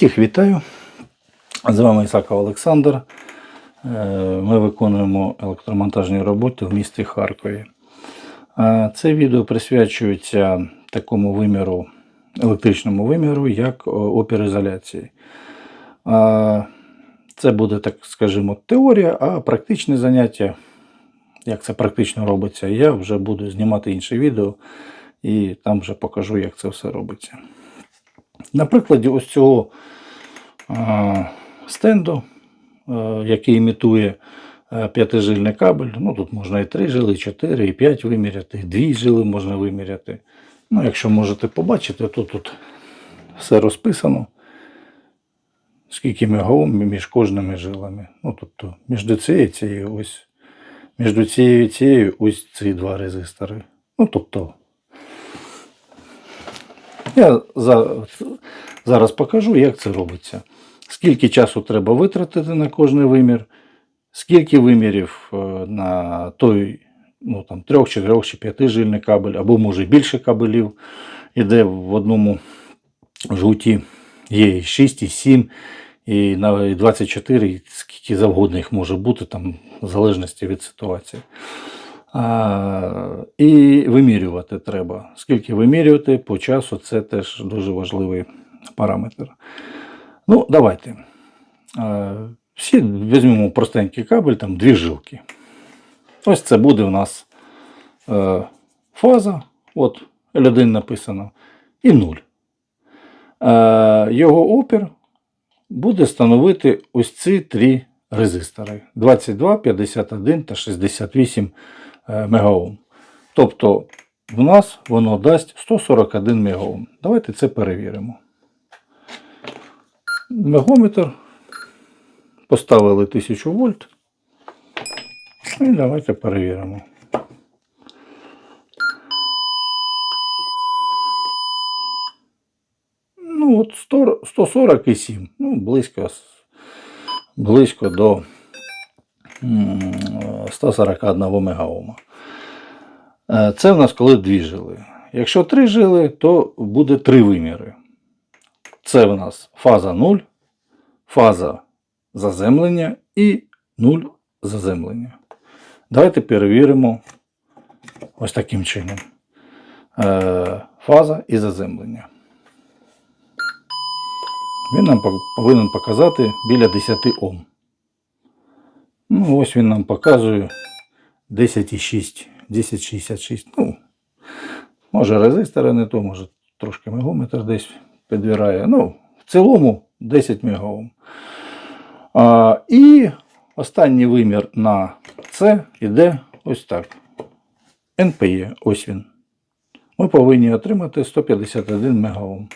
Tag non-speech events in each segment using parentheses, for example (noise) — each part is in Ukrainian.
Всіх вітаю. З вами Ісаков Олександр. Е, Ми виконуємо електромонтажні роботи в місті Харкові. Е, Це відео присвячується такому виміру, електричному виміру, як. Е, Це буде, так скажімо, теорія, а практичне заняття, як це практично робиться, я вже буду знімати інше відео і там вже покажу, як це все робиться. На прикладі ось цього стенду, е, який імітує е, п'ятижильний кабель. Ну, тут можна і 3 жили, і 4, і 5 виміряти, і 2 жили можна виміряти. Ну, якщо можете побачити, то тут все розписано. Скільки мегаом між кожними жилами. Ну, тобто, між цією цією ось. Між цією і цією ось ці два резистори. Ну, тобто, я за, зараз покажу, як це робиться. Скільки часу треба витратити на кожний вимір, скільки вимірів е, на той ну, там, трьох, чотирьох чи п'ятижильний кабель, або може більше кабелів іде в одному жгуті. Є і 6, і 7, на- і 24, і скільки завгодно їх може бути, там, в залежності від ситуації. І вимірювати треба. Скільки вимірювати по часу, це теж дуже важливий параметр. Ну, давайте. Всі візьмемо простенький кабель, там дві жилки. Ось це буде у нас е, фаза, от L1 написано, і 0. Е, його опір буде становити ось ці три резистори: 22, 51 та 68 е, мегаом. Тобто в нас воно дасть 141 мегаом. Давайте це перевіримо. Мегометр. Поставили 1000 вольт. І давайте перевіримо. Ну, от 100, 147. Ну, близько, близько до 141 мегаома. Е, Це в нас коли дві жили. Якщо три жили, то буде три виміри. Це в нас фаза 0, фаза заземлення і 0 заземлення. Давайте перевіримо ось таким чином. Е, Фаза і заземлення. Він нам повинен показати біля 10 Ом. Ну, ось він нам показує 10,6, 1066. Ну, може резистори не то, може трошки мегаметр десь підбирає. Ну, в цілому 10 мегаом. А, і останній вимір на це йде ось так. НПЄ, ось він. Ми повинні отримати 151 мегаом.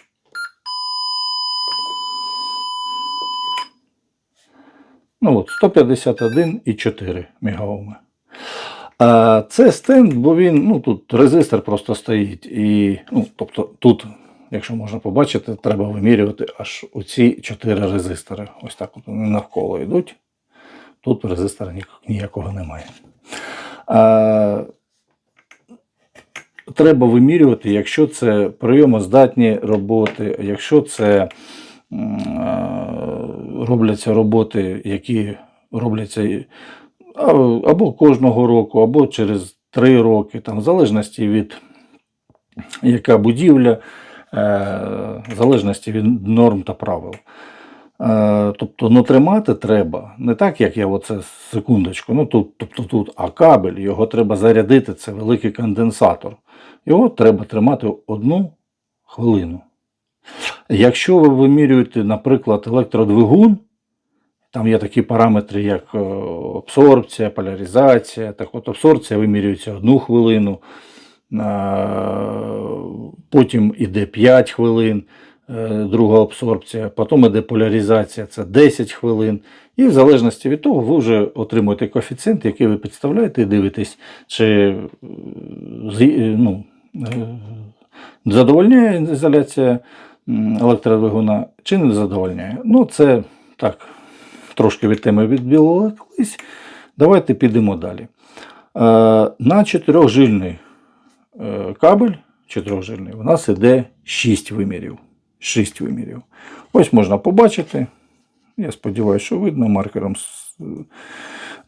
Ну от, 151,4 мегаоми. А це стенд, бо він, ну тут резистор просто стоїть. І, ну, тобто тут, якщо можна побачити, треба вимірювати аж оці 4 резистори. Ось так от вони навколо йдуть. Тут резистора ніякого немає. А, треба вимірювати, якщо це прийомоздатні роботи, якщо це е, робляться роботи, які робляться або кожного року, або через три роки, там, в залежності від яка будівля, е, в залежності від норм та правил. Е, Тобто, ну тримати треба не так, як я оце секундочку. Ну тут, тобто тут, а кабель, його треба зарядити, це великий конденсатор. Його треба тримати одну хвилину. Якщо ви вимірюєте, наприклад, електродвигун, там є такі параметри, як е, абсорбція, поляризація. Так от абсорбція вимірюється одну хвилину, потім іде 5 хвилин, е, друга абсорбція, потім іде поляризація, це 10 хвилин. І в залежності від того, ви вже отримуєте коефіцієнт, який ви підставляєте і дивитесь, чи е, ну, задовольняє ізоляція електродвигуна, чи не задовольняє. Ну, це так, трошки від теми відбілились. Давайте підемо далі. Е, на чотирьохжильний е, кабель, чотирьохжильний, у нас іде 6 вимірів. 6 вимірів. Ось можна побачити. Я сподіваюся, що видно. Маркером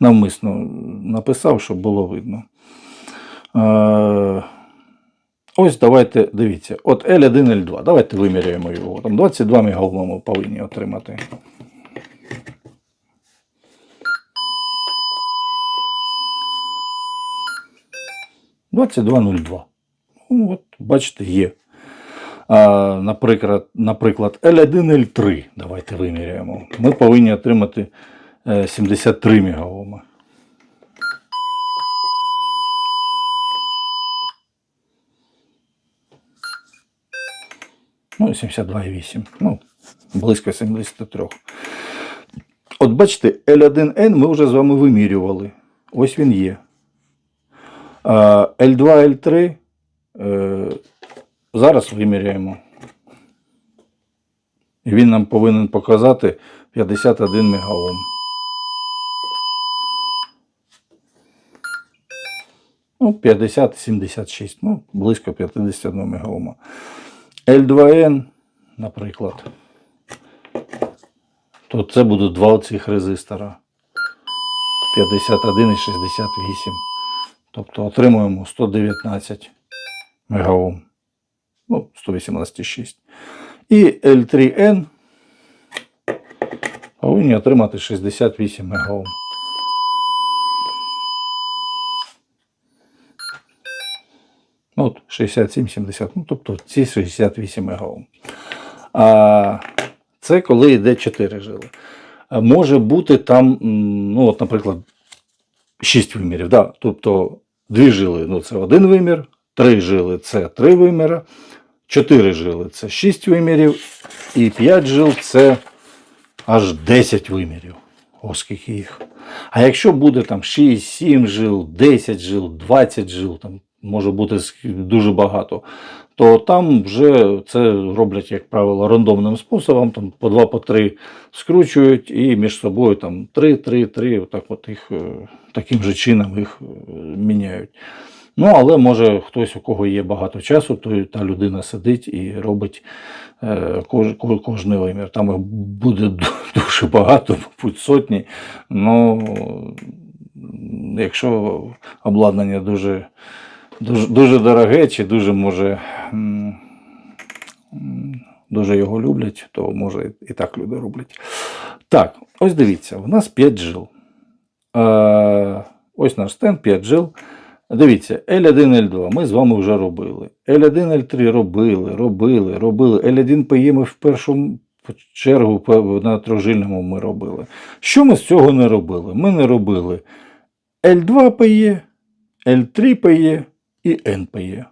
навмисно написав, щоб було видно. Е, Ось давайте, дивіться, от L1, L2. Давайте виміряємо його. Там 22 мегаома ми повинні отримати. Двадцять. Ну, от, бачите, є. А, наприклад, наприклад, L1, L3. Давайте виміряємо. Ми повинні отримати е, 73 мегаома. Ну, 72,8. Ну, близько 73. От бачите, L1N ми вже з вами вимірювали. Ось він є. L2, L3 е, зараз виміряємо. І він нам повинен показати 51 мегаом. Ну, 50-76, ну, близько 51 мегаома. L2N, наприклад. То це будуть два цих резистора. 51 і 68. Тобто отримуємо 119 мегаом. Ну, 186. І L3N повинні отримати 68 мегаом. От 67-70, ну тобто ці 68 мегаом. А це коли йде 4 жили. Може бути там, ну, от, наприклад, 6 вимірів. Да? Тобто 2 жили ну, це один вимір, 3 жили це 3 виміри, 4 жили це 6 вимірів, і 5 жил це аж 10 вимірів. Ось скільки їх. А якщо буде там 6, 7 жил, 10 жил, 20 жил, там може бути дуже багато, то там вже це роблять, як правило, рандомним способом, там по 2 по 3 скручують і між собою там 3, 3, 3, отак от їх е, таким же чином їх е, міняють. Ну, але може хтось, у кого є багато часу, то та людина сидить і робить е, кож, ко- кожний вимір. Там їх буде дуже багато, мабуть, сотні. Ну, якщо обладнання дуже, дуже, дуже дороге, чи дуже може. Дуже його люблять, то може і так люди роблять. Так, ось дивіться, у нас 5 жил. Е, ось наш стенд 5 жил. Дивіться, L1, L2 ми з вами вже робили. L1, L3 робили, робили, робили. L1 PE ми в першу чергу на трожильному ми робили. Що ми з цього не робили? Ми не робили L2 PE, L3 PE і NPE.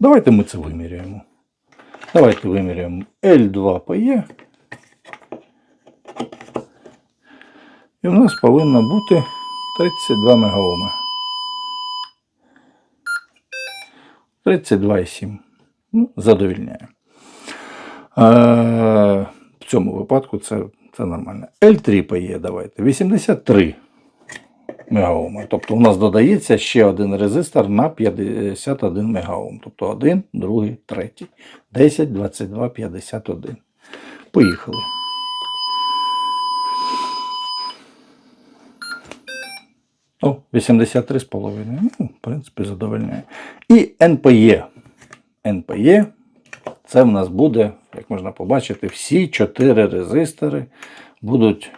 Давайте ми це виміряємо. Давайте виміряємо L2 PE. І в нас повинно бути 32 мегаоми. 32,7. Ну, задовільняє. Е, в цьому випадку це, це нормально. L3 PE давайте. 83 мегаоми. Тобто у нас додається ще один резистор на 51 мегаом. Тобто 1, 2, 3. 10, 22, 51. Поїхали. О, 83,5. Ну, в принципі, задовольняє. І НПЄ. НПЄ це в нас буде, як можна побачити, всі чотири резистори будуть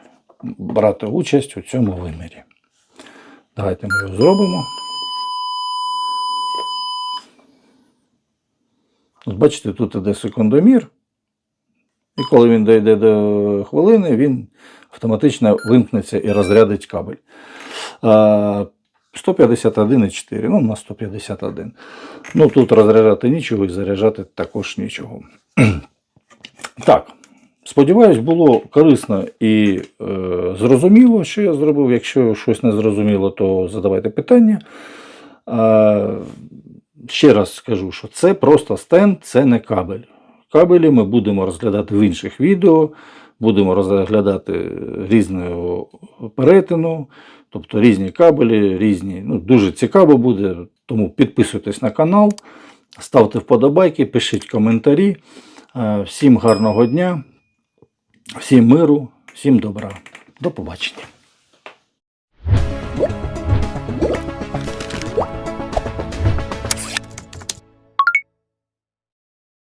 брати участь у цьому вимірі. Давайте ми його зробимо. Бачите, тут іде секундомір. І коли він дійде до хвилини, він автоматично вимкнеться і розрядить кабель. 151,4, ну, у нас 151. Ну, тут розряджати нічого і заряджати також нічого. (clears throat) Так, сподіваюсь, було корисно і е, зрозуміло, що я зробив. Якщо щось не зрозуміло, то задавайте питання. А, ще раз скажу, що це просто стенд, це не кабель. Кабелі ми будемо розглядати в інших відео, будемо розглядати різного перетину, тобто різні кабелі, різні. Ну, дуже цікаво буде, тому підписуйтесь на канал, ставте вподобайки, пишіть коментарі. Е, Всім гарного дня, всім миру, всім добра. До побачення.